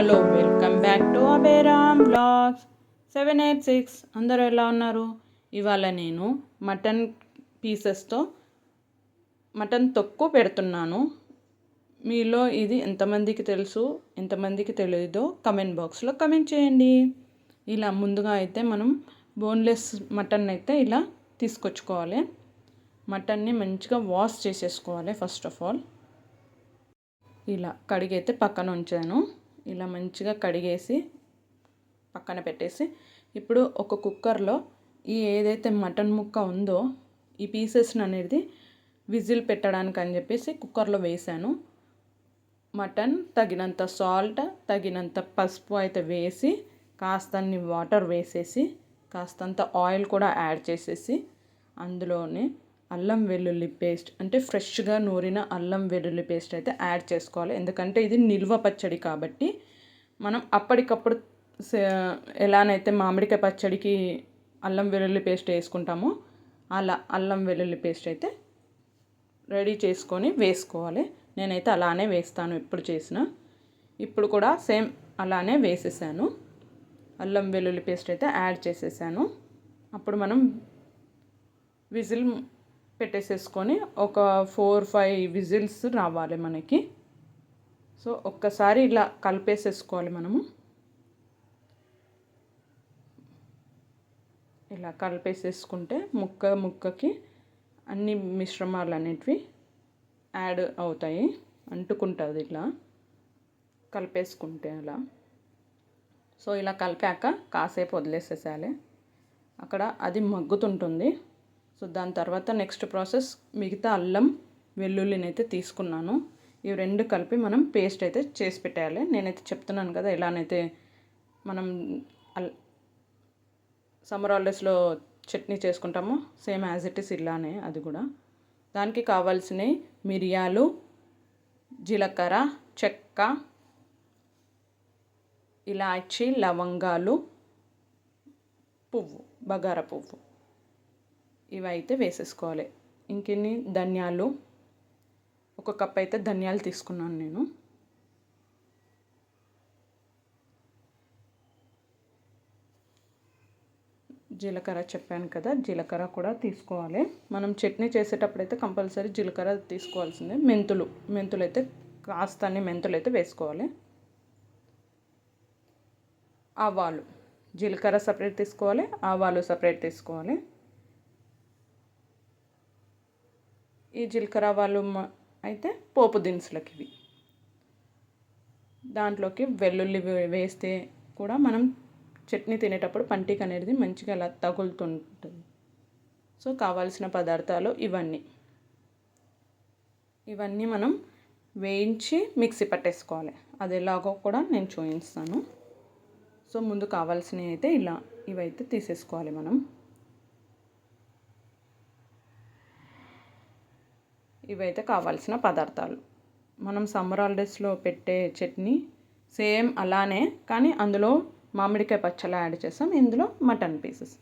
Hello welcome back to Abhiram blogs seven eight six. అందరూ ఎలా ఉన్నారు? ఇవాళ నేను మటన్ పీసెస్తో మటన్ తొక్కు పెడుతున్నాను. మీలో ఇది ఎంతమందికి తెలుసు ఎంతమందికి తెలియదో కమెంట్ బాక్స్లో కమెంట్ చేయండి. ఇలా ముందుగా అయితే మనం బోన్లెస్ మటన్ అయితే ఇలా తీసుకొచ్చుకోవాలి. మటన్ని మంచిగా వాష్ చేసేసుకోవాలి ఫస్ట్ ఆఫ్ ఆల్. ఇలా కడిగైతే పక్కన ఉంచాను. ఇలా మంచిగా కడిగేసి పక్కన పెట్టేసి ఇప్పుడు ఒక కుక్కర్లో ఈ ఏదైతే మటన్ ముక్క ఉందో ఈ పీసెస్ని అనేది విజిల్ పెట్టడానికి అని చెప్పేసి కుక్కర్లో వేసాను మటన్ తగినంత సాల్ట్ తగినంత పసుపు అయితే వేసి కాస్తన్ని వాటర్ వేసేసి కాస్తంత ఆయిల్ కూడా యాడ్ చేసేసి అందులోనే అల్లం వెల్లుల్లి పేస్ట్ అంటే ఫ్రెష్గా నూరిన అల్లం వెల్లుల్లి పేస్ట్ అయితే యాడ్ చేసుకోవాలి. ఎందుకంటే ఇది నిల్వ పచ్చడి కాబట్టి మనం అప్పటికప్పుడు ఎలానైతే మామిడికాయ పచ్చడికి అల్లం వెల్లుల్లి పేస్ట్ వేసుకుంటామో అలా అల్లం వెల్లుల్లి పేస్ట్ అయితే రెడీ చేసుకొని వేసుకోవాలి. నేనైతే అలానే వేస్తాను ఎప్పుడు చేసిన. ఇప్పుడు కూడా సేమ్ అలానే వేసేసాను. అల్లం వెల్లుల్లి పేస్ట్ అయితే యాడ్ చేసేసాను. అప్పుడు మనం విజిల్ పెట్టేసేసుకొని ఒక ఫోర్ ఫైవ్ విజిల్స్ రావాలి మనకి. సో ఒక్కసారి ఇలా కలిపేసేసుకోవాలి మనము. ఇలా కలిపేసేసుకుంటే ముక్క ముక్కకి అన్ని మిశ్రమాలు అనేటివి యాడ్ అవుతాయి. అంటుకుంటుంది ఇలా కలిపేసుకుంటే అలా. సో ఇలా కలిపాక కాసేపు వదిలేసేసాలి అక్కడ అది మగ్గుతుంటుంది. సో దాని తర్వాత నెక్స్ట్ ప్రాసెస్ మిగతా అల్లం వెల్లుల్లిని అయితే తీసుకున్నాను. ఇవి రెండు కలిపి మనం పేస్ట్ అయితే చేసి పెట్టేయాలి. నేనైతే చెప్తున్నాను కదా ఎలానైతే మనం అల్ సమ్మర్ హాలిడేస్లో చట్నీ చేసుకుంటామో సేమ్ యాజ్ ఇట్ ఇస్ ఇలానే అది కూడా. దానికి కావాల్సినవి మిరియాలు జీలకర్ర చెక్క ఇలాచి లవంగాలు పువ్వు బగారా పువ్వు. ఇవి అయితే వేసేసుకోవాలి. ఇంకెన్ని? ధనియాలు. ఒక కప్ అయితే ధనియాలు తీసుకున్నాను నేను. జీలకర్ర చెప్పాను కదా జీలకర్ర కూడా తీసుకోవాలి. మనం చట్నీ చేసేటప్పుడు అయితే కంపల్సరీ జీలకర్ర తీసుకోవాల్సిందే. మెంతులు. మెంతులు అయితే కాస్త మెంతులు అయితే వేసుకోవాలి. ఆవాలు. జీలకర్ర సపరేట్ తీసుకోవాలి. ఆవాలు సపరేట్ తీసుకోవాలి. ఈ జీలకర్ర ఆవాలు అయితే పోపు దినుసులకి ఇవి. దాంట్లోకి వెల్లుల్లి వేస్తే కూడా మనం చట్నీ తినేటప్పుడు పంటికి అనేది మంచిగా అలా తగులుతుంటుంది. సో కావాల్సిన పదార్థాలు ఇవన్నీ. ఇవన్నీ మనం వేయించి మిక్సీ పట్టేసుకోవాలి. అది ఎలాగో కూడా నేను చూపిస్తాను. సో ముందు కావాల్సినవి అయితే ఇలా ఇవైతే తీసేసుకోవాలి మనం. ఇవైతే కావాల్సిన పదార్థాలు. మనం సమ్మర్ హాలిడేస్లో పెట్టే చట్నీ సేమ్ అలానే కానీ అందులో మామిడికాయ పచ్చళ్ళ యాడ్ చేస్తాం ఇందులో మటన్ పీసెస్.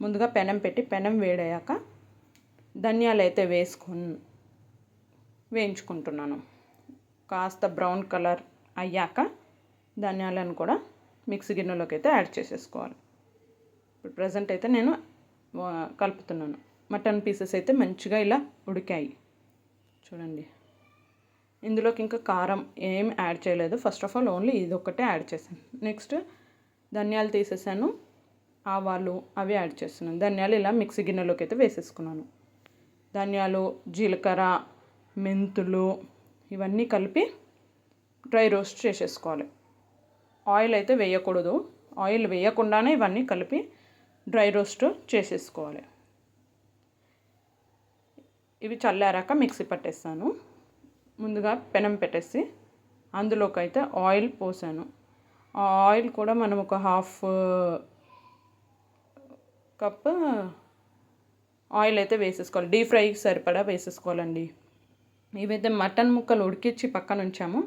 ముందుగా పెనం పెట్టి పెనం వేడయ్యాక ధనియాలు అయితే వేసుకొని వేయించుకుంటున్నాను. కాస్త బ్రౌన్ కలర్ అయ్యాక ధనియాలను కూడా మిక్సీ గిన్నెలోకి అయితే యాడ్ చేసేసుకోవాలి. ఇప్పుడు ప్రజెంట్ అయితే నేను కలుపుతున్నాను. మటన్ పీసెస్ అయితే మంచిగా ఇలా ఉడికాయి. చూడండి. ఇందులోకి ఇంకా కారం ఏం యాడ్ చేయలేదు. ఫస్ట్ ఆఫ్ ఆల్ ఓన్లీ ఇది ఒక్కటే యాడ్ చేశాను. నెక్స్ట్ ధనియాలు తీసేసాను. ఆవాలు అవి యాడ్ చేస్తున్నాను. ధనియాలు ఇలా మిక్సీ గిన్నెలోకి అయితే వేసేసుకున్నాను. ధనియాలు జీలకర్ర మెంతులు ఇవన్నీ కలిపి డ్రై రోస్ట్ చేసేసుకోవాలి. ఆయిల్ అయితే వేయకూడదు. ఆయిల్ వేయకుండానే ఇవన్నీ కలిపి డ్రై రోస్ట్ చేసేసుకోవాలి. ఇవి చల్లారాక మిక్సీ పట్టేస్తాను. ముందుగా పెనం పెట్టేసి అందులోకి అయితే ఆయిల్ పోసాను. ఆ ఆయిల్ కూడా మనం ఒక హాఫ్ కప్ ఆయిల్ అయితే వేసేసుకోవాలి. డీప్ ఫ్రైకి సరిపడా వేసేసుకోవాలండి. ఇవైతే మటన్ ముక్కలు ఉడికించి పక్కన ఉంచాము.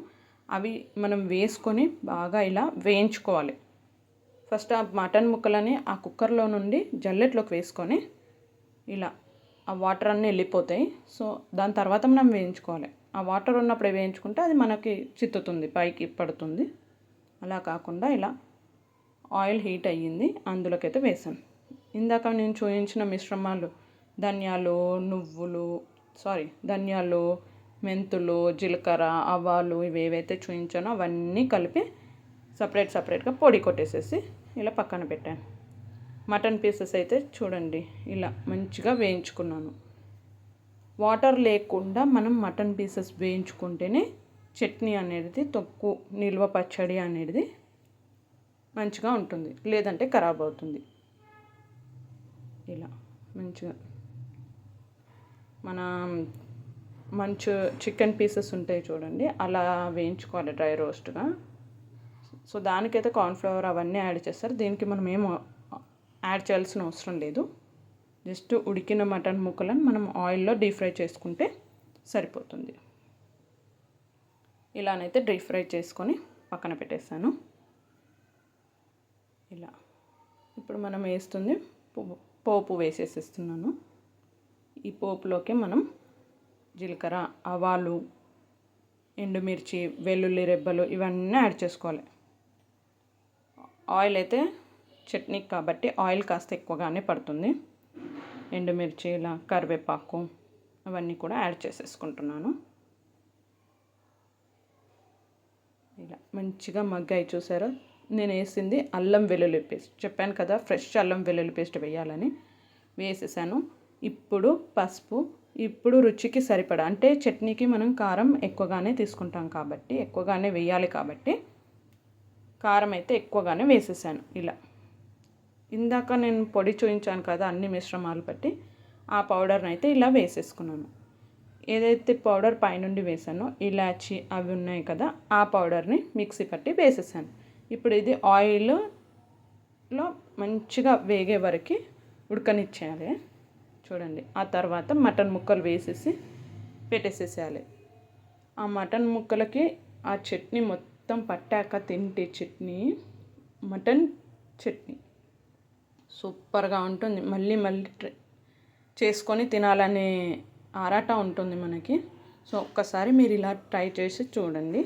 అవి మనం వేసుకొని బాగా ఇలా వేయించుకోవాలి. ఫస్ట్ ఆ మటన్ ముక్కలని ఆ కుక్కర్లో నుండి జల్లెట్లోకి వేసుకొని ఇలా ఆ వాటర్ అన్నీ వెళ్ళిపోతాయి. సో దాని తర్వాత మనం వేయించుకోవాలి. ఆ వాటర్ ఉన్నప్పుడే వేయించుకుంటే అది మనకి చిత్తుతుంది పైకి పడుతుంది. అలా కాకుండా ఇలా ఆయిల్ హీట్ అయ్యింది అందులోకైతే వేసాను ఇందాక నేను చూపించిన మిశ్రమాలు ధనియాలు నువ్వులు సారీ ధనియాలు మెంతులు జీలకర్ర ఆవాలు ఇవి ఏవైతే చూపించానో అవన్నీ కలిపి సపరేట్ సపరేట్గా పొడి కొట్టేసేసి ఇలా పక్కన పెట్టాను. మటన్ పీసెస్ అయితే చూడండి. ఇలా మంచిగా వేయించుకున్నాను. వాటర్ లేకుండా మనం మటన్ పీసెస్ వేయించుకుంటేనే చట్నీ అనేది తొక్కు నిల్వ పచ్చడి అనేది మంచిగా ఉంటుంది. లేదంటే ఖరాబ్ అవుతుంది. ఇలా మంచిగా మన మంచు చికెన్ పీసెస్ ఉంటాయి చూడండి. అలా వేయించుకోవాలి డ్రై రోస్ట్గా. సో దానికైతే కార్న్ఫ్లవర్ అవన్నీ యాడ్ చేస్తారు. దీనికి మనం ఏం యాడ్ చేయాల్సిన అవసరం లేదు. జస్ట్ ఉడికిన మటన్ ముక్కలను మనం ఆయిల్లో డీప్ ఫ్రై చేసుకుంటే సరిపోతుంది. ఇలానైతే డీప్ ఫ్రై చేసుకొని పక్కన పెట్టేశాను ఇలా. ఇప్పుడు మనం వేస్తుంది పోపు వేసేసిస్తున్నాను. ఈ పోపులోకి మనం జీలకర్ర ఆవాలు ఎండుమిర్చి వెల్లుల్లి రెబ్బలు ఇవన్నీ యాడ్ చేసుకోవాలి. ఆయిల్ అయితే చట్నీ కాబట్టి ఆయిల్ కాస్త ఎక్కువగానే పడుతుంది. ఎండుమిర్చి ఇలా కరివేపాకు అవన్నీ కూడా యాడ్ చేసేసుకుంటున్నాను. ఇలా మంచిగా మగ్గాయి చూసారా? నేను వేసింది అల్లం వెల్లుల్లి పేస్ట్. చెప్పాను కదా ఫ్రెష్ అల్లం వెల్లుల్లి పేస్ట్ వేయాలని. వేసేసాను. ఇప్పుడు పసుపు ఇప్పుడు రుచికి సరిపడా అంటే చట్నీకి మనం కారం ఎక్కువగానే తీసుకుంటాం కాబట్టి ఎక్కువగానే వేయాలి కాబట్టి కారం అయితే ఎక్కువగానే వేసేసాను. ఇలా ఇందాక నేను పొడి చూయించాను కదా అన్ని మిశ్రమాలు బట్టి ఆ పౌడర్ని అయితే ఇలా వేసేసుకున్నాను. ఏదైతే పౌడర్ పైనుండి వేసానో ఇలాచి అవి ఉన్నాయి కదా ఆ పౌడర్ని మిక్సీ పట్టి వేసేసాను. ఇప్పుడు ఇది ఆయిల్లో మంచిగా వేగే వరకు ఉడకనిచ్చేయాలి. చూడండి ఆ తర్వాత మటన్ ముక్కలు వేసేసి పెట్టేసేసేయాలి. ఆ మటన్ ముక్కలకి ఆ చట్నీ మొత్తం పట్టాక తింటే చట్నీ మటన్ చట్నీ సూపర్గా ఉంటుంది. మళ్ళీ మళ్ళీ ట్రై చేసుకొని తినాలనే ఆరాట ఉంటుంది మనకి. సో ఒక్కసారి మీరు ఇలా ట్రై చేసి చూడండి.